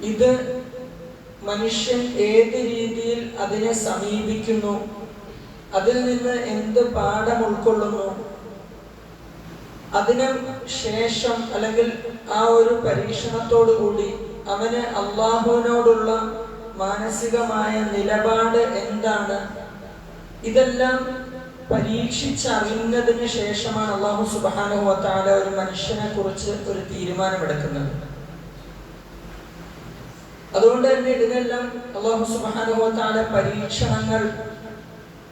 ഇത് മനുഷ്യൻ ഏത് രീതിയിൽ അതിനെ സമീപിക്കുന്നു? അതിൽ നിന്ന് എന്ത് പാഠം ഉൾക്കൊള്ളുന്നു? അതിന് ശേഷം അല്ലെങ്കിൽ ആ ഒരു പരീക്ഷണത്തോടു കൂടി അവന് അള്ളാഹുവിനോടുള്ള മാനസികമായ നിലപാട് എന്താണ്? ഇതെല്ലാം പരീക്ഷിച്ചറിഞ്ഞതിന് ശേഷമാണ് അള്ളാഹു സുബാനുഭവത്താല ഒരു മനുഷ്യനെ കുറിച്ച് ഒരു തീരുമാനമെടുക്കുന്നത്. അതുകൊണ്ട് തന്നെ ഇതിനെല്ലാം അള്ളാഹു സുബാനുഭവത്താല പരീക്ഷണങ്ങൾ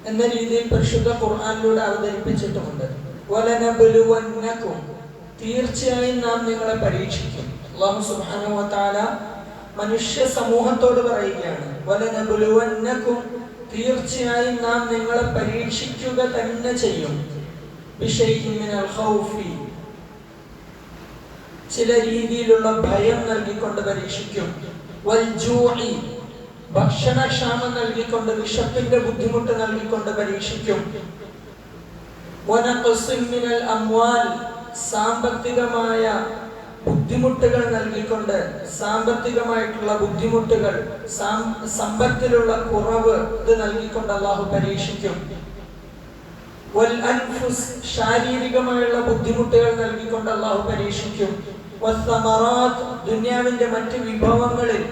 എന്ന രീതിയിൽ പരിശുദ്ധ ഖുർആാനിലൂടെ അവതരിപ്പിച്ചിട്ടുമുണ്ട്. തീർച്ചയായും നാം നിങ്ങളെ പരീക്ഷിക്കും. അള്ളാഹു സുബാനുഭവത്താല മനുഷ്യ സമൂഹത്തോട് പറയുകയാണ്. വലനബലുവന്നക്കും തീർച്ചയായും നാം നിങ്ങളെ പരീക്ഷിക്കുക തന്നെ ചെയ്യും. ചില രീതിയിലുള്ള ഭയം നൽകിക്കൊണ്ട് പരീക്ഷിക്കും. ഭക്ഷണക്ഷാമം നൽകിക്കൊണ്ട് വിശപ്പിന്റെ ബുദ്ധിമുട്ട് നൽകിക്കൊണ്ട് പരീക്ഷിക്കും. സാമ്പത്തികമായ ബുദ്ധിമുട്ടുകൾ നൽകിക്കൊണ്ട് സാമ്പത്തികമായിട്ടുള്ള ബുദ്ധിമുട്ടുകൾ സമ്പത്തിലുള്ള കുറവ് ഇത് നൽകിക്കൊണ്ട് അള്ളാഹു പരീക്ഷിക്കും. ശാരീരികമായുള്ള ബുദ്ധിമുട്ടുകൾ നൽകിക്കൊണ്ട് അള്ളാഹു പരീക്ഷിക്കും. ദുനിയാവിന്റെ മറ്റ് വിഭവങ്ങളിൽ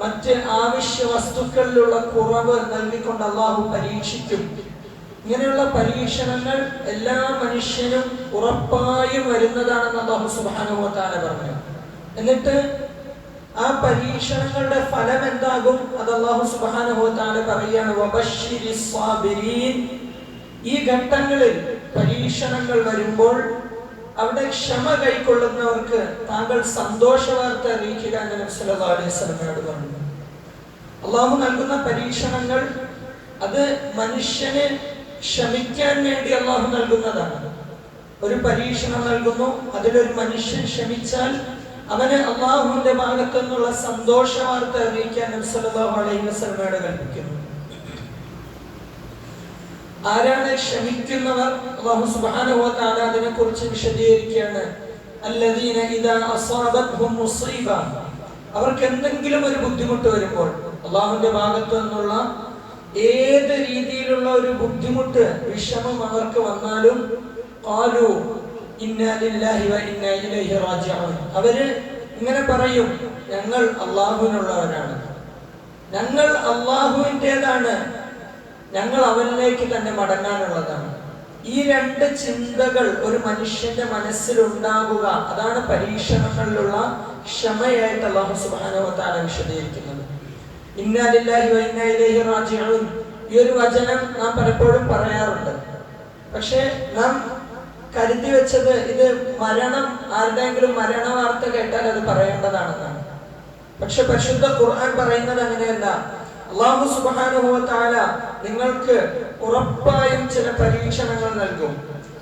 മറ്റ് ആവശ്യ വസ്തുക്കളിലുള്ള കുറവ് നൽകിക്കൊണ്ട് അള്ളാഹു പരീക്ഷിക്കും. ഇങ്ങനെയുള്ള പരീക്ഷണങ്ങൾ എല്ലാ മനുഷ്യനും ഉറപ്പായും വരുന്നതാണെന്ന് അള്ളാഹു സുബാനുഭവത്താണ് പറഞ്ഞു. എന്നിട്ട് ആ പരീക്ഷണങ്ങളുടെ ഫലം എന്താകും? അത് അള്ളാഹു സുബാനുഭവത്താണ് പറയുകയാണ് ഈ ഘട്ടങ്ങളിൽ പരീക്ഷണങ്ങൾ വരുമ്പോൾ അവിടെ ക്ഷമ കൈക്കൊള്ളുന്നവർക്ക് താങ്കൾ സന്തോഷ വാർത്ത അറിയിക്കുക എന്ന് അലൈഹി വസല്ലമയോട് പറഞ്ഞു. അള്ളാഹു നൽകുന്ന പരീക്ഷണങ്ങൾ അത് മനുഷ്യന് ക്ഷമിക്കാൻ വേണ്ടി അള്ളാഹു നൽകുന്നതാണ്. ഒരു പരീക്ഷണം നൽകുന്നു അതിലൊരു മനുഷ്യൻ ക്ഷമിച്ചാൽ അവന് അള്ളാഹുവിന്റെ ഭാഗത്തു നിന്നുള്ള സന്തോഷ വാർത്ത അറിയിക്കാൻ നബി സല്ലല്ലാഹു അലൈഹി വസ്ലമയോട് കൽപ്പിക്കുന്നു. ആരാണ് ക്ഷമിക്കുന്നവർ അള്ളാഹു തആല അതിനെ കുറിച്ച് വിശദീകരിക്കുകയാണ്. അല്ലദീന ഇദാ അസാബത്ഹും മുസീബ അവർക്ക് എന്തെങ്കിലും ഒരു ബുദ്ധിമുട്ട് വരുമ്പോൾ അള്ളാഹുവിന്റെ ഭാഗത്തു നിന്നുള്ള ഏത് രീതിയിലുള്ള ഒരു ബുദ്ധിമുട്ട് വിഷമം അവർക്ക് വന്നാലും റാജിഊൻ. അവർ ഇങ്ങനെ പറയും ഞങ്ങൾ അള്ളാഹുവിനുള്ളവരാണ്. ഞങ്ങൾ അള്ളാഹുവിന്റെതാണ് ഞങ്ങൾ അവനിലേക്ക് തന്നെ മടങ്ങാനുള്ളതാണ്. ഈ രണ്ട് ചിന്തകൾ ഒരു മനുഷ്യന്റെ മനസ്സിൽ ഉണ്ടാകുക അതാണ് പരീക്ഷണങ്ങളിലുള്ള ക്ഷമയായിട്ട് അള്ളാഹു സുബാനവത്താണ് വിശദീകരിക്കുന്നത്. ഇന്നാലില്ലാഹി വ ഇന്നാ ഇലൈഹി റാജിഊൻ. ഈ ഒരു വചനം നാം പലപ്പോഴും പറയാറുണ്ട്. പക്ഷേ നാം കരുതി വെച്ചത് ഇത് മരണം ആരുടെയെങ്കിലും മരണ വാർത്ത കേട്ടാൽ അത് പറയേണ്ടതാണെന്നാണ്. പക്ഷെ പരിശുദ്ധ ഖുർആൻ പറയുന്നത് അങ്ങനെയല്ല. അള്ളാഹു സുബാനുഭവത്താല നിങ്ങൾക്ക് ഉറപ്പായും ചില പരീക്ഷണങ്ങൾ നൽകും.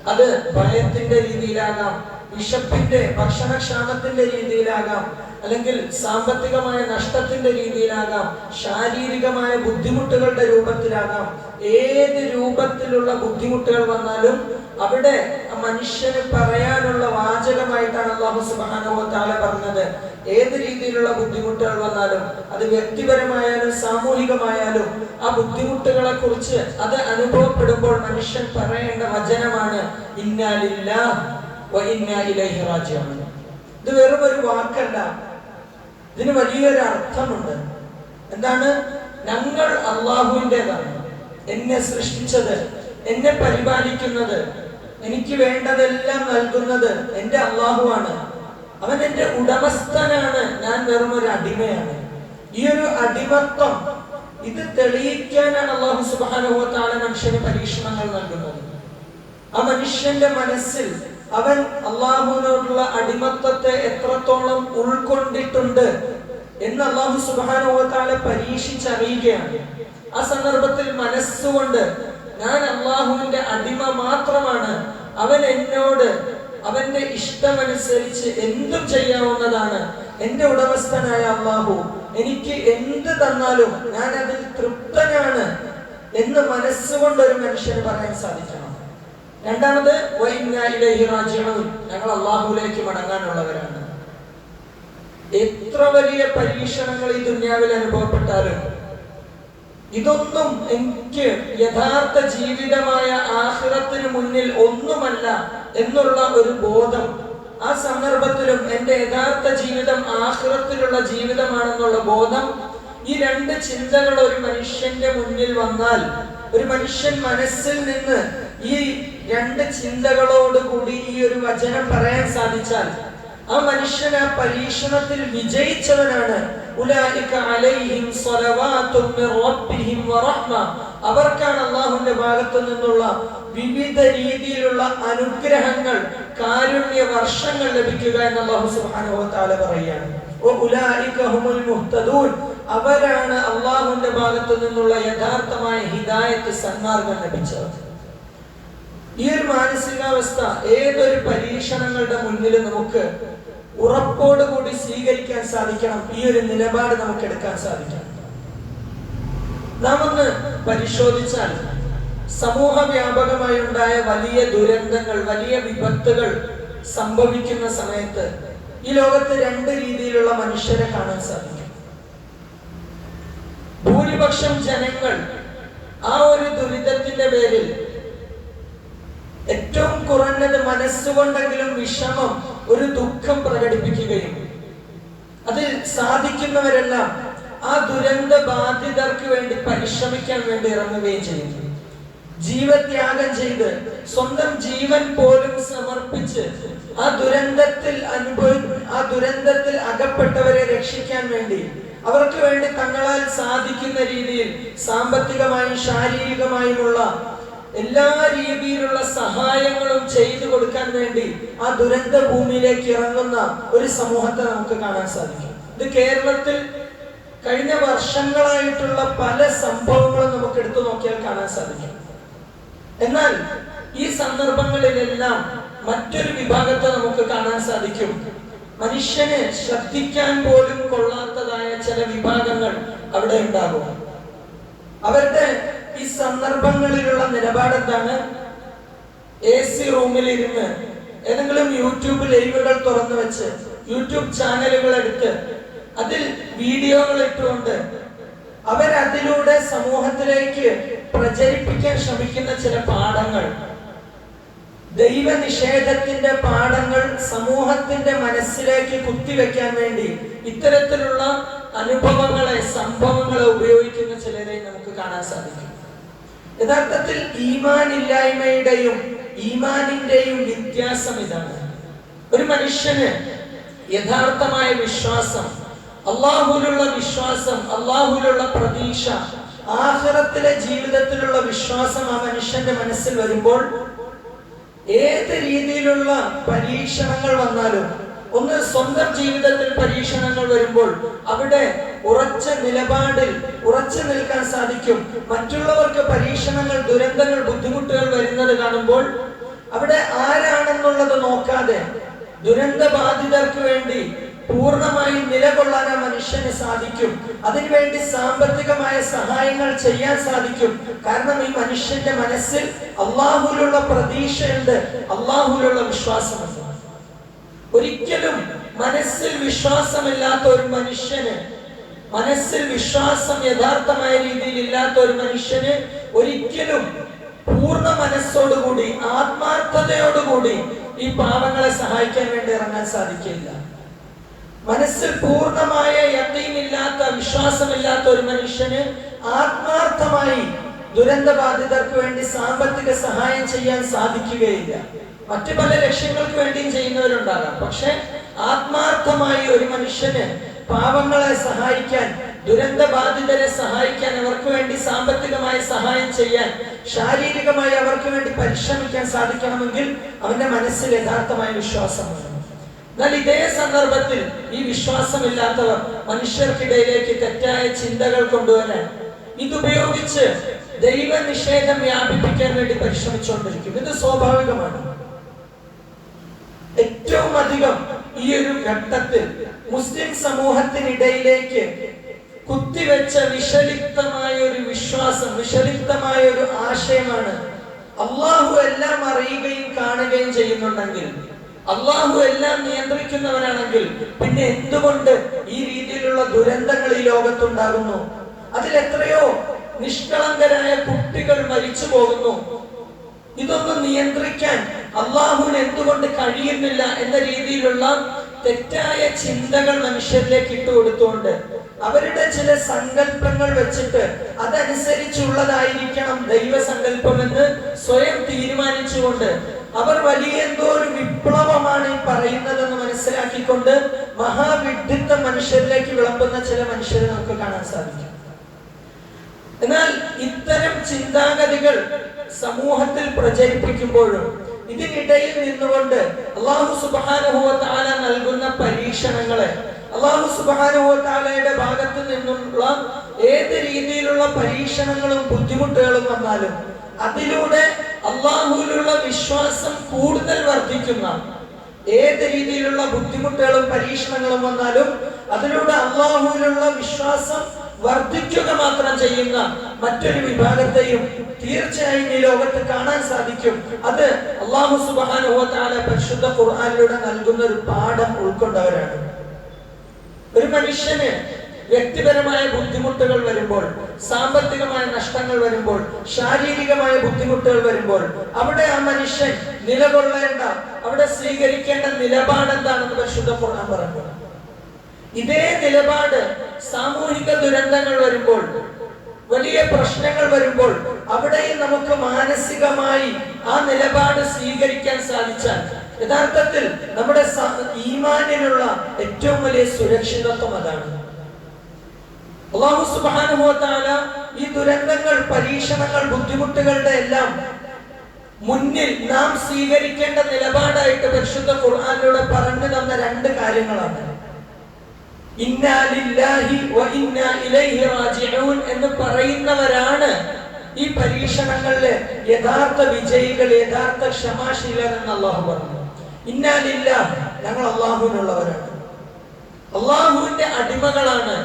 അത് ഭയത്തിന്റെ രീതിയിലാകാം വിശപ്പിന്റെ ഭക്ഷണക്ഷാമത്തിന്റെ രീതിയിലാകാം അല്ലെങ്കിൽ സാമ്പത്തികമായ നഷ്ടത്തിന്റെ രീതിയിലാകാം ശാരീരികമായ ബുദ്ധിമുട്ടുകളുടെ രൂപത്തിലാകാം. ഏത് രൂപത്തിലുള്ള ബുദ്ധിമുട്ടുകൾ വന്നാലും അവിടെ മനുഷ്യന് പറയാനുള്ള വാചകമായിട്ടാണ് അള്ളാഹു തആല പറഞ്ഞത്. ഏത് രീതിയിലുള്ള ബുദ്ധിമുട്ടുകൾ വന്നാലും അത് വ്യക്തിപരമായാലും സാമൂഹികമായാലും ആ ബുദ്ധിമുട്ടുകളെ കുറിച്ച് അത് അനുഭവപ്പെടുമ്പോൾ മനുഷ്യൻ പറയേണ്ട വചനമാണ് ഇന്നാലില്ല ഇത് വെറും ഒരു വാക്കല്ല. ഇതിന് വലിയൊരു അർത്ഥമുണ്ട്. എന്താണ്? ഞങ്ങൾ അള്ളാഹുവിന്റെതാണ്. എന്നെ സൃഷ്ടിച്ചത് എന്നെ പരിപാലിക്കുന്നത് എനിക്ക് വേണ്ടതെല്ലാം നൽകുന്നത് എന്റെ അള്ളാഹുവാണ്. അവൻ എന്റെ ഉടമസ്ഥനാണ്. ഞാൻ വെറും ഒരു അടിമയാണ്. ഈ ഒരു അടിമത്വം ഇത് തെളിയിക്കാനാണ് അള്ളാഹു സുബാനുഭവത്താണ് മനുഷ്യന് പരീക്ഷണങ്ങൾ നൽകുന്നത്. ആ മനുഷ്യന്റെ മനസ്സിൽ അവൻ അള്ളാഹുവിനോടുള്ള അടിമത്വത്തെ എത്രത്തോളം ഉൾക്കൊണ്ടിട്ടുണ്ട് എന്ന് അള്ളാഹു സുബാനുഭവത്താലെ പരീക്ഷിച്ചറിയുകയാണ്. ആ സന്ദർഭത്തിൽ മനസ്സുകൊണ്ട് ഞാൻ അള്ളാഹുവിന്റെ അടിമ മാത്രമാണ്. അവൻ എന്നോട് അവന്റെ ഇഷ്ടമനുസരിച്ച് എന്തും ചെയ്യാവുന്നതാണ്. എന്റെ ഉടമസ്ഥനായ അള്ളാഹു എനിക്ക് എന്ത് തന്നാലും ഞാൻ അതിൽ തൃപ്തനാണ് എന്ന് മനസ്സുകൊണ്ട് ഒരു മനുഷ്യന് പറയാൻ സാധിക്കണം. രണ്ടാമത് ഞങ്ങൾ അള്ളാഹുലേക്ക് മടങ്ങാനുള്ളവരാണ്. എത്ര വലിയ പരീക്ഷണങ്ങൾ ഈ ദുന്യാവിൽ അനുഭവപ്പെട്ടാലും ഇതൊന്നും എനിക്ക് യഥാർത്ഥ ജീവിതമായ ആഹ്റത്തിന് മുന്നിൽ ഒന്നുമല്ല എന്നുള്ള ഒരു ബോധം ആ സന്ദർഭത്തിലും എന്റെ യഥാർത്ഥ ജീവിതം ആഹ്റത്തിലുള്ള ജീവിതമാണെന്നുള്ള ബോധം ഈ രണ്ട് ചിന്തകൾ ഒരു മനുഷ്യന്റെ മുന്നിൽ വന്നാൽ ഒരു മനുഷ്യൻ മനസ്സിൽ നിന്ന് ഈ രണ്ട് ചിന്തകളോട് കൂടി ഈ ഒരു വചനം പറയാൻ സാധിച്ചാൽ ആ മനുഷ്യൻ ആ പരീക്ഷണത്തിൽ വിജയിച്ചവനാണ്. അവർക്കാണ് അള്ളാഹുന്റെ ഭാഗത്തു നിന്നുള്ള വിവിധ രീതിയിലുള്ള അനുഗ്രഹങ്ങൾ കാരുണ്യ വർഷങ്ങൾ ലഭിക്കുക എന്ന് അള്ളാഹു തആല പറയുകയാണ്. അവരാണ് അള്ളാഹുന്റെ ഭാഗത്തു നിന്നുള്ള യഥാർത്ഥമായ ഹിദായത്ത് സന്മാർഗം ലഭിച്ചത്. ഈ ഒരു മാനസികാവസ്ഥ ഏതൊരു പരീക്ഷണങ്ങളുടെ മുന്നിൽ നമുക്ക് ഉറപ്പോടുകൂടി സ്വീകരിക്കാൻ സാധിക്കണം ഈ ഒരു നിലപാട് നമുക്ക് എടുക്കാൻ സാധിക്കണം. നാം ഒന്ന് പരിശോധിച്ചാൽ സമൂഹ വ്യാപകമായി ഉണ്ടായ വലിയ ദുരന്തങ്ങൾ വലിയ വിപത്തുകൾ സംഭവിക്കുന്ന സമയത്ത് ഈ ലോകത്ത് രണ്ട് രീതിയിലുള്ള മനുഷ്യരെ കാണാൻ സാധിക്കും. ഭൂരിപക്ഷം ജനങ്ങൾ ആ ഒരു ദുരിതത്തിന്റെ പേരിൽ ഏറ്റവും കുറഞ്ഞത് മനസ്സുകൊണ്ടെങ്കിലും വിഷമം ഒരു ദുഃഖം പ്രകടിപ്പിക്കുകയും അത് സാധിക്കുന്നവരെല്ലാം ആ ദുരന്ത ബാധിതർക്ക് വേണ്ടി പരിശ്രമിക്കാൻ വേണ്ടി ഇറങ്ങുകയും ചെയ്യുന്നു ജീവത്യാഗം ചെയ്ത് സ്വന്തം ജീവൻ പോലും സമർപ്പിച്ച് ആ ദുരന്തത്തിൽ അനുഭവി ആ ദുരന്തത്തിൽ അകപ്പെട്ടവരെ രക്ഷിക്കാൻ വേണ്ടി അവർക്ക് വേണ്ടി തങ്ങളാൽ സാധിക്കുന്ന രീതിയിൽ സാമ്പത്തികമായും ശാരീരികമായുമുള്ള എല്ലാ രീതിയിലുള്ള സഹായങ്ങളും ചെയ്തു കൊടുക്കാൻ വേണ്ടി ആ ദുരന്ത ഭൂമിയിലേക്ക് ഇറങ്ങുന്ന ഒരു സമൂഹത്തെ നമുക്ക് കാണാൻ സാധിക്കും. ഇത് കേരളത്തിൽ കഴിഞ്ഞ വർഷങ്ങളായിട്ടുള്ള പല സംഭവങ്ങളും നമുക്ക് എടുത്തു നോക്കിയാൽ കാണാൻ സാധിക്കും. എന്നാൽ ഈ സന്ദർഭങ്ങളിലെല്ലാം മറ്റൊരു വിഭാഗത്തെ നമുക്ക് കാണാൻ സാധിക്കും. മനുഷ്യനെ ശ്രദ്ധിക്കാൻ പോലും കൊള്ളാത്തതായ ചില വിഭാഗങ്ങൾ അവിടെ ഉണ്ടാകും. അവരുടെ ഈ സന്ദർഭങ്ങളിലുള്ള നിലപാട് എന്താണ് എ സി റൂമിൽ ഇരുന്ന് ഏതെങ്കിലും യൂട്യൂബ് ലൈവുകൾ തുറന്നു വെച്ച് യൂട്യൂബ് ചാനലുകൾ എടുത്ത് അതിൽ വീഡിയോകൾ ഇട്ടുകൊണ്ട് അവരതിലൂടെ സമൂഹത്തിലേക്ക് പ്രചരിപ്പിക്കാൻ ശ്രമിക്കുന്ന ചില പാഠങ്ങൾ ദൈവനിഷേധത്തിന്റെ പാഠങ്ങൾ സമൂഹത്തിന്റെ മനസ്സിലേക്ക് കുത്തിവെക്കാൻ വേണ്ടി ഇത്തരത്തിലുള്ള അനുഭവങ്ങളെ സംഭവങ്ങളെ ഉപയോഗിക്കുന്ന ചിലരെ നമുക്ക് കാണാൻ സാധിക്കും. യഥാർത്ഥത്തിൽ ഈമാൻ ഇല്ലായ്മയുടെയും ഈമാനിന്റെയും വ്യത്യാസം ഇതാണ്. ഒരു മനുഷ്യന് യഥാർത്ഥമായ വിശ്വാസം അള്ളാഹുലുള്ള വിശ്വാസം അള്ളാഹുലുള്ള പ്രതീക്ഷ ആഹ്റത്തിലെ ജീവിതത്തിലുള്ള വിശ്വാസം ആ മനുഷ്യന്റെ മനസ്സിൽ വരുമ്പോൾ ഏത് രീതിയിലുള്ള പരീക്ഷണങ്ങൾ വന്നാലും ഒന്ന് സ്വന്തം ജീവിതത്തിൽ പരീക്ഷണങ്ങൾ വരുമ്പോൾ അവിടെ ഉറച്ച നിലപാടിൽ ഉറച്ചു നിൽക്കാൻ സാധിക്കും. മറ്റുള്ളവർക്ക് പരീക്ഷണങ്ങൾ ദുരന്തങ്ങൾ ബുദ്ധിമുട്ടുകൾ വരുന്നത് കാണുമ്പോൾ അവിടെ ആരാണെന്നുള്ളത് നോക്കാതെ ദുരന്ത ബാധിതർക്ക് വേണ്ടി പൂർണമായും നിലകൊള്ളാൻ ആ മനുഷ്യന് സാധിക്കും. അതിനുവേണ്ടി സാമ്പത്തികമായ സഹായങ്ങൾ ചെയ്യാൻ സാധിക്കും. കാരണം ഈ മനുഷ്യന്റെ മനസ്സിൽ അള്ളാഹുലുള്ള പ്രതീക്ഷയുണ്ട്. അള്ളാഹുലുള്ള വിശ്വാസമുണ്ട്. ഒരിക്കലും മനസ്സിൽ വിശ്വാസമില്ലാത്ത ഒരു മനുഷ്യന് മനസ്സിൽ വിശ്വാസം യഥാർത്ഥമായ രീതിയിൽ ഇല്ലാത്ത ഒരു മനുഷ്യന് ഒരിക്കലും പൂർണ മനസ്സോടുകൂടി ആത്മാർത്ഥതയോടുകൂടി ഈ പാവങ്ങളെ സഹായിക്കാൻ വേണ്ടി ഇറങ്ങാൻ സാധിക്കില്ല. മനസ്സിൽ പൂർണമായ യക്കീമില്ലാത്ത വിശ്വാസമില്ലാത്ത ഒരു മനുഷ്യന് ആത്മാർത്ഥമായി ദുരന്ത ബാധിതർക്ക് വേണ്ടി സാമ്പത്തിക സഹായം ചെയ്യാൻ സാധിക്കുകയില്ല. മറ്റു പല ലക്ഷ്യങ്ങൾക്ക് വേണ്ടിയും ചെയ്യുന്നവരുണ്ടാകാം. പക്ഷെ ആത്മാർത്ഥമായി ഒരു മനുഷ്യന് പാവങ്ങളെ സഹായിക്കാൻ ദുരന്ത ബാധിതരെ സഹായിക്കാൻ അവർക്ക് വേണ്ടി സാമ്പത്തികമായി സഹായം ചെയ്യാൻ ശാരീരികമായി അവർക്ക് വേണ്ടി പരിശ്രമിക്കാൻ സാധിക്കണമെങ്കിൽ അവന്റെ മനസ്സിൽ യഥാർത്ഥമായ വിശ്വാസമാണ് എന്നാൽ ഇതേ സന്ദർഭത്തിൽ ഈ വിശ്വാസമില്ലാത്തവർ മനുഷ്യർക്കിടയിലേക്ക് തെറ്റായ ചിന്തകൾ കൊണ്ടുവരാൻ ഇതുപയോഗിച്ച് ദൈവനിഷേധം വ്യാപിപ്പിക്കാൻ വേണ്ടി പരിശ്രമിച്ചുകൊണ്ടിരിക്കും. ഇത് സ്വാഭാവികമാണ്. ഏറ്റവും അധികം ഈ ഒരു ഘട്ടത്തിൽ മുസ്ലിം സമൂഹത്തിനിടയിലേക്ക് കുത്തിവെച്ച വിഷലിപ്തമായ ഒരു വിശ്വാസം വിഷലിപ്തമായ ഒരു ആശയമാണ് അള്ളാഹു എല്ലാം അറിയുകയും കാണുകയും ചെയ്യുന്നുണ്ടെങ്കിൽ അള്ളാഹു എല്ലാം നിയന്ത്രിക്കുന്നവനാണെങ്കിൽ പിന്നെ എന്തുകൊണ്ട് ഈ രീതിയിലുള്ള ദുരന്തങ്ങൾ ഈ ലോകത്തുണ്ടാകുന്നു? അതിൽ എത്രയോ നിഷ്കളങ്കരായ കുട്ടികൾ മരിച്ചു പോകുന്നു. ഇതൊന്നും നിയന്ത്രിക്കാൻ അള്ളാഹുവിന് എന്തുകൊണ്ട് കഴിയുന്നില്ല എന്ന രീതിയിലുള്ള തെറ്റായ ചിന്തകൾ മനുഷ്യരിലേക്ക് ഇട്ടുകൊടുത്തുകൊണ്ട് അവരുടെ ചില സങ്കല്പങ്ങൾ വെച്ചിട്ട് അതനുസരിച്ചുള്ളതായിരിക്കണം ദൈവസങ്കല്പമെന്ന് സ്വയം തീരുമാനിച്ചുകൊണ്ട് അവർ വലിയ എന്തോ ഒരു വിപ്ലവമാണ് ഈ പറയുന്നതെന്ന് മനസ്സിലാക്കിക്കൊണ്ട് മഹാവിഡിത്ത മനുഷ്യരിലേക്ക് വിളമ്പുന്ന ചില മനുഷ്യരെ നമുക്ക് കാണാൻ സാധിക്കും. എന്നാൽ ഇത്തരം ചിന്താഗതികൾ സമൂഹത്തിൽ പ്രചരിപ്പിക്കുമ്പോഴും ഇതിനിടയിൽ നിന്നുകൊണ്ട് അള്ളാഹു സുബാനുഭവത്താല നൽകുന്ന പരീക്ഷണങ്ങളെ അള്ളാഹു സുബാനുഭവത്താലയുടെ ഭാഗത്ത് നിന്നുള്ള ഏത് രീതിയിലുള്ള പരീക്ഷണങ്ങളും ബുദ്ധിമുട്ടുകളും വന്നാലും അതിലൂടെ അള്ളാഹുവിലുള്ള വിശ്വാസം കൂടുതൽ വർദ്ധിക്കുന്ന ഏത് രീതിയിലുള്ള ബുദ്ധിമുട്ടുകളും പരീക്ഷണങ്ങളും വന്നാലും അതിലൂടെ അള്ളാഹുവിലുള്ള വിശ്വാസം വർദ്ധിക്കുക മാത്രം ചെയ്യുന്ന മറ്റൊരു വിഭാഗത്തെയും തീർച്ചയായും ഈ ലോകത്ത് കാണാൻ സാധിക്കും. അത് അള്ളാഹു സുബാനുഭവത്താല പരിശുദ്ധ ഖുർആാനിലൂടെ നൽകുന്ന ഒരു പാഠം ഉൾക്കൊണ്ടവരാണ്. ഒരു മനുഷ്യന് വ്യക്തിപരമായ ബുദ്ധിമുട്ടുകൾ വരുമ്പോൾ സാമ്പത്തികമായ നഷ്ടങ്ങൾ വരുമ്പോൾ ശാരീരികമായ ബുദ്ധിമുട്ടുകൾ വരുമ്പോൾ അവിടെ ആ മനുഷ്യൻ നിലകൊള്ളേണ്ട അവിടെ സ്വീകരിക്കേണ്ട നിലപാട് എന്താണെന്ന് പരിശുദ്ധ ഖുർആൻ പറഞ്ഞു ഇതേ നിലപാട് സാമൂഹിക ദുരന്തങ്ങൾ വരുമ്പോൾ വലിയ പ്രശ്നങ്ങൾ വരുമ്പോൾ അവിടെയും നമുക്ക് മാനസികമായി ആ നിലപാട് സ്വീകരിക്കാൻ സാധിച്ചാൽ യഥാർത്ഥത്തിൽ നമ്മുടെ ഈമാനിനുള്ള ഏറ്റവും വലിയ സുരക്ഷിതത്വം അതാണ്. അള്ളാഹു സുബാനുഭവത്താല ഈ ദുരന്തങ്ങൾ പരീക്ഷണങ്ങൾ ബുദ്ധിമുട്ടുകളുടെ എല്ലാം മുന്നിൽ നാം സ്വീകരിക്കേണ്ട നിലപാടായിട്ട് പരിശുദ്ധ ഖുർആാനിലൂടെ പറഞ്ഞു തന്ന രണ്ട് കാര്യങ്ങളാണ്. എന്ന് പറയുന്നവരാണ് ഈ പരീക്ഷണങ്ങളിലെ യഥാർത്ഥ വിജയികൾ യഥാർത്ഥ ക്ഷമാശീലർ എന്ന് അള്ളാഹു പറഞ്ഞു. ഇന്നാലില്ല ഞങ്ങൾ അള്ളാഹുവിനുള്ളവരാണ്. അള്ളാഹുവിന്റെ അടിമകളാണ്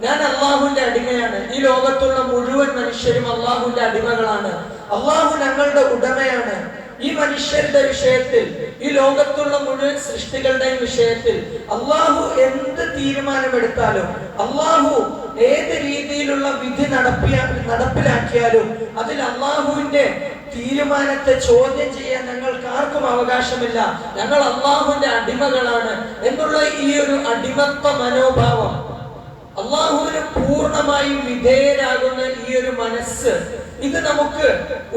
ഞാൻ അള്ളാഹുവിന്റെ അടിമയാണ്. ഈ ലോകത്തുള്ള മുഴുവൻ മനുഷ്യരും അള്ളാഹുവിന്റെ അടിമകളാണ്. അള്ളാഹു ഞങ്ങളുടെ ഉടമയാണ്. ഈ മനുഷ്യരുടെ വിഷയത്തിൽ ഈ ലോകത്തുള്ള മുഴുവൻ സൃഷ്ടികളുടെയും വിഷയത്തിൽ അള്ളാഹു എന്ത് തീരുമാനമെടുത്താലും അള്ളാഹു ഏത് രീതിയിലുള്ള വിധി നടപ്പിയ നടപ്പിലാക്കിയാലും അതിൽ അള്ളാഹുവിന്റെ തീരുമാനത്തെ ചോദ്യം ചെയ്യാൻ ഞങ്ങൾക്ക് ആർക്കും അവകാശമില്ല. ഞങ്ങൾ അള്ളാഹുവിന്റെ അടിമകളാണ് എന്നുള്ള ഈ ഒരു അടിമത്വ മനോഭാവം അള്ളാഹുവിന് പൂർണമായും വിധേയരാകുന്ന ഈ ഒരു മനസ്സ് ഇത് നമുക്ക്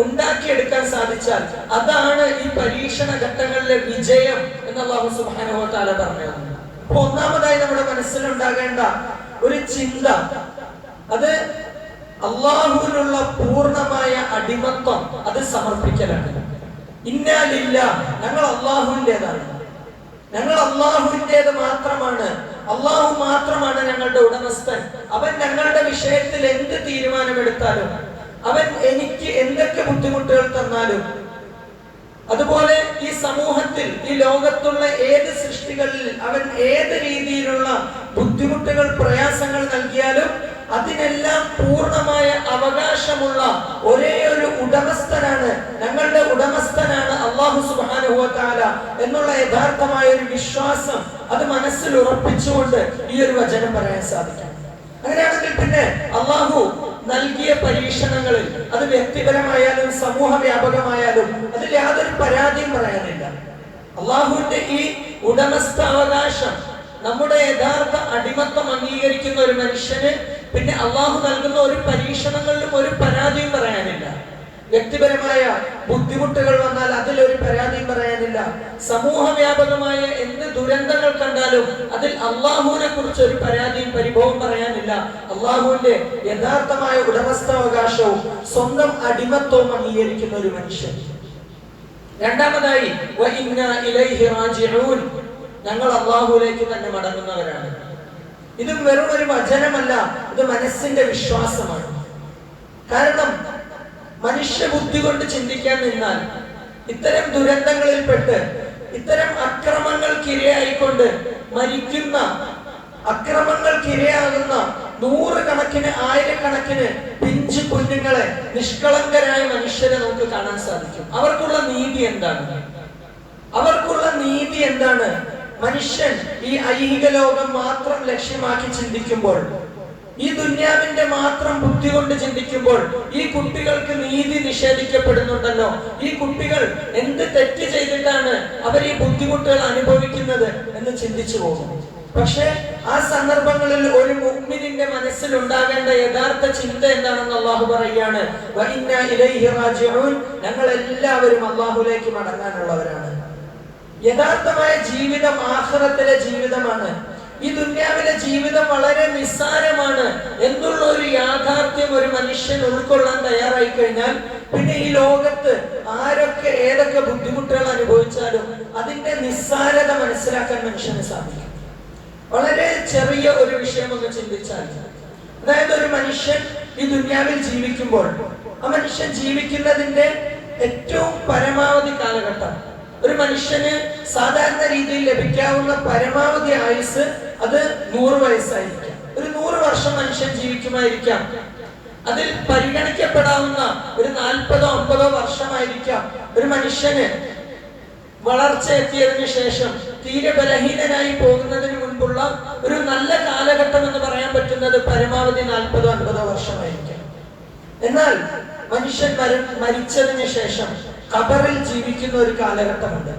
ഉണ്ടാക്കിയെടുക്കാൻ സാധിച്ചാൽ അതാണ് ഈ പരീക്ഷണ ഘട്ടങ്ങളിലെ വിജയം എന്ന് അള്ളാഹു സുബ്ഹാനഹു വ തആല പറഞ്ഞത്. അപ്പൊ ഒന്നാമതായി നമ്മുടെ മനസ്സിലുണ്ടാകേണ്ട ഒരു ചിന്ത അത് അള്ളാഹുവിനുള്ള പൂർണമായ അടിമത്വം അത് സമർപ്പിക്കലാണ്. ഇന്നാലില്ല ഞങ്ങൾ അള്ളാഹുവിന്റെതാണ്. ഞങ്ങൾ അള്ളാഹുവിന്റെത് മാത്രമാണ് അള്ളാഹു മാത്രമാണ് ഞങ്ങളുടെ ഉടമസ്ഥൻ. അവൻ ഞങ്ങളുടെ വിഷയത്തിൽ എന്ത് തീരുമാനമെടുത്താലും അവൻ എനിക്ക് എന്തൊക്കെ ബുദ്ധിമുട്ടുകൾ തന്നാലും അതുപോലെ ഈ സമൂഹത്തിൽ ഈ ലോകത്തുള്ള ഏത് സൃഷ്ടികളിൽ അവൻ ഏത് രീതിയിലുള്ള ബുദ്ധിമുട്ടുകൾ പ്രയാസങ്ങൾ നൽകിയാലും അതിനെല്ലാം പൂർണമായ അവകാശമുള്ള ഒരേ ഒരു ഉടമസ്ഥനാണ് ഞങ്ങളുടെ ഉടമസ്ഥനാണ് അള്ളാഹു സുബാനുഭവത്താല എന്നുള്ള യഥാർത്ഥമായ ഒരു വിശ്വാസം അത് മനസ്സിൽ ഉറപ്പിച്ചുകൊണ്ട് ഈ ഒരു വചനം പറയാൻ സാധിക്കും. അങ്ങനെയാണെങ്കിൽ പിന്നെ അള്ളാഹു നൽകിയ പരീക്ഷണങ്ങളിൽ അത് വ്യക്തിപരമായാലും സമൂഹ വ്യാപകമായാലും അതിൽ യാതൊരു പരാതിയും പറയാനില്ല. അള്ളാഹുവിന്റെ ഈ ഉടമസ്ഥാവകാശം നമ്മുടെ യഥാർത്ഥ അടിമത്വം അംഗീകരിക്കുന്ന ഒരു മനുഷ്യന് പിന്നെ അള്ളാഹു നൽകുന്ന ഒരു പരീക്ഷണങ്ങളിലും ഒരു പരാതിയും പറയാനില്ല. വ്യക്തിപരമായ ബുദ്ധിമുട്ടുകൾ വന്നാൽ അതിൽ ഒരു പരാതിയും പറയാനില്ല. സമൂഹവ്യാപകമായ എന്ത് ദുരന്തങ്ങൾ കണ്ടാലും അതിൽ അള്ളാഹുവിനെ കുറിച്ച് ഒരു പരാതിയും പരിഭവം പറയാനില്ല. അള്ളാഹുവിന്റെ യഥാർത്ഥമായ ഉടമസ്ഥാവകാശവും സ്വന്തം അടിമത്വവും അംഗീകരിക്കുന്ന ഒരു മനുഷ്യൻ. രണ്ടാമതായി ഞങ്ങൾ അള്ളാഹുലേക്ക് തന്നെ മടങ്ങുന്നവരാണ്. ഇത് വെറും ഒരു വചനമല്ല ഇത് മനസ്സിന്റെ വിശ്വാസമാണ്. കാരണം മനുഷ്യ ബുദ്ധി കൊണ്ട് ചിന്തിക്കാൻ നിന്നാൽ ഇത്തരം ദുരന്തങ്ങളിൽപ്പെട്ട് ഇത്തരം അക്രമങ്ങൾക്കിരയായിക്കൊണ്ട് മരിക്കുന്ന അക്രമങ്ങൾക്കിരയാകുന്ന നൂറുകണക്കിന് ആയിരക്കണക്കിന് പിഞ്ചു കുഞ്ഞുങ്ങളെ നിഷ്കളങ്കരായ മനുഷ്യരെ നമുക്ക് കാണാൻ സാധിക്കും. അവർക്കുള്ള നീതി എന്താണ്? അവർക്കുള്ള നീതി എന്താണ്? മനുഷ്യൻ ഈ ഐഹിക ലോകം മാത്രം ലക്ഷ്യമാക്കി ചിന്തിക്കുമ്പോൾ ഈ ദുന്യാവിന്റെ മാത്രം ബുദ്ധി കൊണ്ട് ചിന്തിക്കുമ്പോൾ ഈ കുട്ടികൾക്ക് നീതി നിഷേധിക്കപ്പെടുന്നുണ്ടല്ലോ. ഈ കുട്ടികൾ എന്ത് തെറ്റ് ചെയ്തിട്ടാണ് അവർ ഈ ബുദ്ധിമുട്ടുകൾ അനുഭവിക്കുന്നത് എന്ന് ചിന്തിച്ചു പോകും. പക്ഷേ ആ സന്ദർഭങ്ങളിൽ ഒരു മുഗ്മിനിന്റെ മനസ്സിൽ ഉണ്ടാകേണ്ട യഥാർത്ഥ ചിന്ത എന്താണെന്ന് അള്ളാഹു പറയുകയാണ് ഞങ്ങൾ എല്ലാവരും അള്ളാഹുലേക്ക് മടങ്ങാനുള്ളവരാണ്. യഥാർത്ഥമായ ജീവിതം ആഹ്റത്തിലെ ജീവിതമാണ്. ഈ ദുന്യാവിലെ ജീവിതം വളരെ നിസ്സാരമാണ് എന്നുള്ള ഒരു യാഥാർത്ഥ്യം ഒരു മനുഷ്യൻ ഉൾക്കൊള്ളാൻ തയ്യാറായി കഴിഞ്ഞാൽ പിന്നെ ഈ ലോകത്ത് ആരൊക്കെ ഏതൊക്കെ ബുദ്ധിമുട്ടുകൾ അനുഭവിച്ചാലും അതിന്റെ നിസ്സാരത മനസ്സിലാക്കാൻ മനുഷ്യന് സാധിക്കും. വളരെ ചെറിയ ഒരു വിഷയമൊക്കെ ചിന്തിച്ചാൽ അതായത് ഒരു മനുഷ്യൻ ഈ ദുന്യാവിൽ ജീവിക്കുമ്പോൾ ആ മനുഷ്യൻ ജീവിക്കുന്നതിന്റെ ഏറ്റവും പരമാവധി കാലഘട്ടം ഒരു മനുഷ്യന് സാധാരണ രീതിയിൽ ലഭിക്കാവുന്ന പരമാവധി ആയുസ് അത് നൂറ് വയസ്സായിരിക്കാം. ഒരു നൂറ് വർഷം മനുഷ്യൻ ജീവിക്കുമായിരിക്കാം. അതിൽ പരിഗണിക്കപ്പെടാവുന്ന ഒരു നാൽപ്പതോ അമ്പതോ വർഷമായിരിക്കാം ഒരു മനുഷ്യന് വളർച്ച എത്തിയതിനു ശേഷം തീരെ ബലഹീനനായി പോകുന്നതിന് മുൻപുള്ള ഒരു നല്ല കാലഘട്ടം എന്ന് പറയാൻ പറ്റുന്നത് പരമാവധി നാൽപ്പതോ അൻപതോ വർഷമായിരിക്കാം. എന്നാൽ മനുഷ്യൻ മരിച്ചതിനു ശേഷം ഖബറിൽ ജീവിക്കുന്ന ഒരു കാലഘട്ടമുണ്ട്.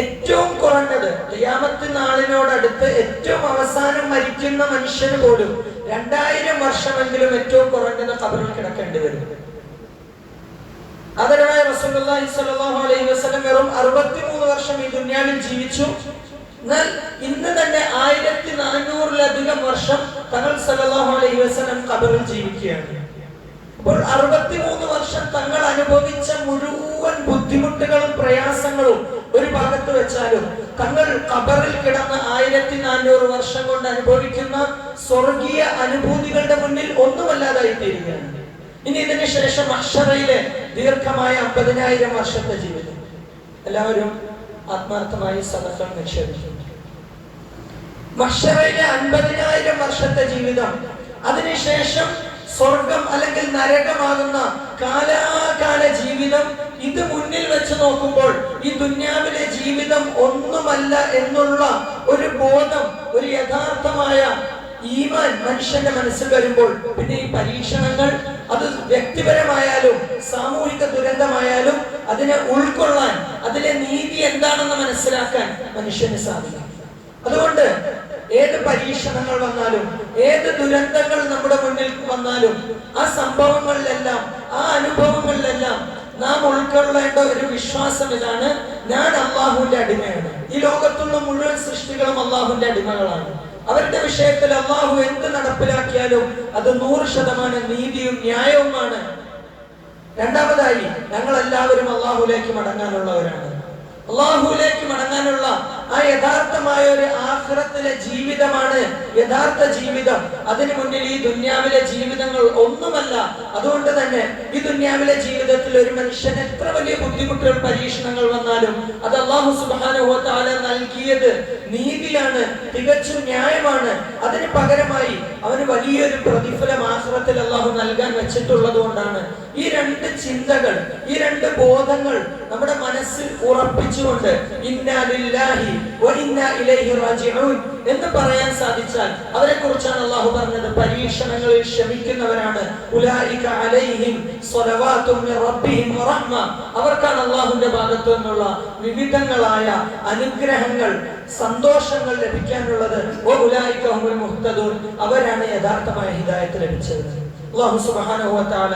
ഏറ്റവും കുറഞ്ഞത് ഖിയാമത്ത് നാളിനോടടുത്ത് ഏറ്റവും അവസാനം മരിക്കുന്ന മനുഷ്യന് പോലും രണ്ടായിരം വർഷമെങ്കിലും ഏറ്റവും കുറഞ്ഞത് ഖബറിൽ കിടക്കേണ്ടി വരും. അതരമായ റസൂലുള്ളാഹി സ്വല്ലല്ലാഹു അലൈഹി വസല്ലം വെറും 63 വർഷം ഈ ദുനിയാവിൽ ജീവിച്ചു. എന്നാൽ ഇന്ന് തന്നെ ആയിരത്തി നാനൂറിലധികം വർഷം തങ്ങൾ സല്ലല്ലാഹു അലൈഹി വസല്ലം ഖബറിൽ ജീവിക്കുകയാണ്. അപ്പോൾ 63 വർഷം തങ്ങൾ അനുഭവിച്ച മുഴുവൻ ബുദ്ധിമുട്ടുകളും പ്രയാസങ്ങളും ഒരു ഭാഗത്ത് വെച്ചാലും തങ്ങൾ കബറിൽ കിടന്ന് ആയിരത്തി നാനൂറ് വർഷം കൊണ്ട് അനുഭവിക്കുന്ന സ്വർഗീയ അനുഭൂതികളുടെ മുന്നിൽ ഒന്നുമല്ലാതായി തീരുകയാണ് ഇനി ഇതിനു ശേഷം അക്ഷറയിലെ ദീർഘമായ അമ്പതിനായിരം വർഷത്തെ ജീവിതം. എല്ലാവരും ആത്മാർത്ഥമായി സദസ്സം നിക്ഷേപിക്കും മഷറയിലെ അൻപതിനായിരം വർഷത്തെ ജീവിതം. അതിനുശേഷം സ്വർഗം അല്ലെങ്കിൽ നരകമാകുന്ന കാലാകാല ജീവിതം ഇത് മുന്നിൽ വെച്ച് നോക്കുമ്പോൾ ഈ ദുന്യാവിലെ ജീവിതം ഒന്നുമല്ല എന്നുള്ള ഒരു ബോധം ഒരു യഥാർത്ഥമായ ഈമാൻ മനുഷ്യന്റെ മനസ്സിൽ വരുമ്പോൾ. പിന്നെ ഈ പരീക്ഷണങ്ങൾ അത് വ്യക്തിപരമായാലും സാമൂഹിക ദുരന്തമായാലും അതിനെ ഉൾക്കൊള്ളാൻ അതിലെ നീതി എന്താണെന്ന് മനസ്സിലാക്കാൻ മനുഷ്യന് സാധിക്കും. അതുകൊണ്ട് ഏത് പരീക്ഷണങ്ങൾ വന്നാലും ഏത് ദുരന്തങ്ങൾ നമ്മുടെ മുന്നിൽ വന്നാലും ആ സംഭവങ്ങളിലെല്ലാം ആ അനുഭവങ്ങളിലെല്ലാം നാം ഉൾക്കൊള്ളേണ്ട ഒരു വിശ്വാസം ഇതാണ്. ഞാൻ അള്ളാഹുവിന്റെ അടിമയാണ്. ഈ ലോകത്തുള്ള മുഴുവൻ സൃഷ്ടികളും അള്ളാഹുവിന്റെ അടിമകളാണ്. അവരുടെ വിഷയത്തിൽ അള്ളാഹു എന്ത് നടപ്പിലാക്കിയാലും അത് നൂറ് ശതമാനം നീതിയും ന്യായവുമാണ്. രണ്ടാമതായി ഞങ്ങൾ എല്ലാവരും അള്ളാഹുലേക്ക് മടങ്ങാനുള്ളവരാണ്. അള്ളാഹുലേക്ക് മടങ്ങാനുള്ള ആ യഥാർത്ഥമായ ഒരു ആഹ്റത്തിലെ ജീവിതമാണ് യഥാർത്ഥ ജീവിതം. അതിനു മുന്നിൽ ഈ ദുന്യാവിലെ ജീവിതങ്ങൾ ഒന്നുമല്ല. അതുകൊണ്ട് തന്നെ ഈ ദുന്യാവിലെ ജീവിതത്തിൽ ഒരു മനുഷ്യൻ എത്ര വലിയ ബുദ്ധിമുട്ടുകൾ പരീക്ഷണങ്ങൾ വന്നാലും അത് അള്ളാഹു സുബാനുഭവത്താല നൽകിയത് നീതിയാണ് തികച്ചും ന്യായമാണ്. അതിന് പകരമായി അവന് വലിയൊരു പ്രതിഫലം ആശ്രത്തിൽ അള്ളാഹു നൽകാൻ വെച്ചിട്ടുള്ളത് കൊണ്ടാണ്. ഈ രണ്ട് ചിന്തകൾ ഈ രണ്ട് ബോധങ്ങൾ നമ്മുടെ മനസ്സിൽ ഉറപ്പിച്ചുകൊണ്ട് ഇന്നാ എന്ന് പറയാൻ സാധിച്ചാൽ അവരെ കുറിച്ചാണ് അള്ളാഹു പറഞ്ഞത്. പരീക്ഷണങ്ങളിൽ ക്ഷമിക്കുന്നവരാണ്. അവർക്കാണ് അള്ളാഹുന്റെ ഭാഗത്തു നിന്നുള്ള വിവിധങ്ങളായ അനുഗ്രഹങ്ങൾ സന്തോഷങ്ങൾ ലഭിക്കാനുള്ളത്. മുഹ്തദൂൻ. അവരാണ് യഥാർത്ഥമായ ഹിദായത്ത് ലഭിച്ചത്. അള്ളാഹു തആല